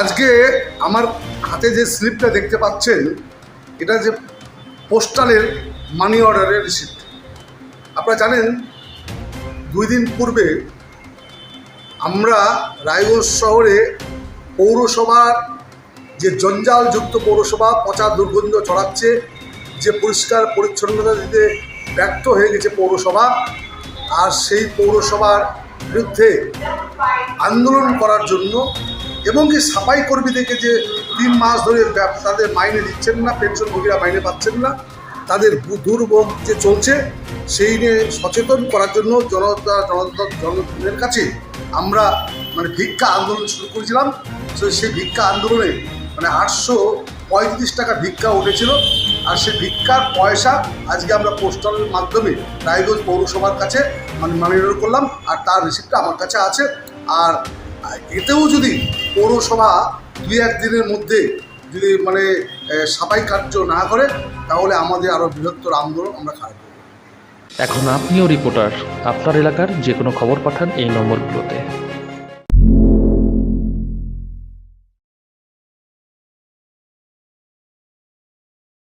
আজকে আমার হাতে যে স্লিপটা দেখতে পাচ্ছেন, এটা যে পোস্টালের মানি অর্ডারের রিসিপ্ট আপনারা জানেন, দুই দিন পূর্বে আমরা রায়গঞ্জ শহরে পৌরসভার যে জঞ্জালযুক্ত পৌরসভা, পচা দুর্গন্ধ ছড়াচ্ছে, যে পরিষ্কার পরিচ্ছন্নতা দিতে ব্যর্থ হয়ে গেছে পৌরসভা, আর সেই পৌরসভার বিরুদ্ধে আন্দোলন করার জন্য এবং কি সাফাই কর্মীদেরকে যে তিন মাস ধরে তাদের মাইনে দিচ্ছেন না, পেনশনভোগীরা মাইনে পাচ্ছেন না, তাদের দুর্ভোগ যে চলছে, সেই নিয়ে সচেতন করার জন্য জনতা জনতা, জনগণের কাছে আমরা মানে ভিক্ষা আন্দোলন শুরু করেছিলাম। তো সেই ভিক্ষা আন্দোলনে মানে আটশো পঁয়ত্রিশ টাকা ভিক্ষা উঠেছিল। আর সেই ভিক্ষার পয়সা আজকে আমরা পোস্টালের মাধ্যমে রায়গঞ্জ পৌরসভার কাছে মানে মানিয়ে করলাম। আর তার রিসিপ্টটা আমার কাছে আছে। আর এতেও যদি পৌরসভা দু এক দিনের মধ্যে যদি মানে সাফাই কার্য না করে, তাহলে আমাদের আরও বৃহত্তর আন্দোলন আমরা খারাপ এখন আপনিও রিপোর্টার আপনার এলাকার যে কোনো খবর পাঠান এই নম্বরগুলোতে।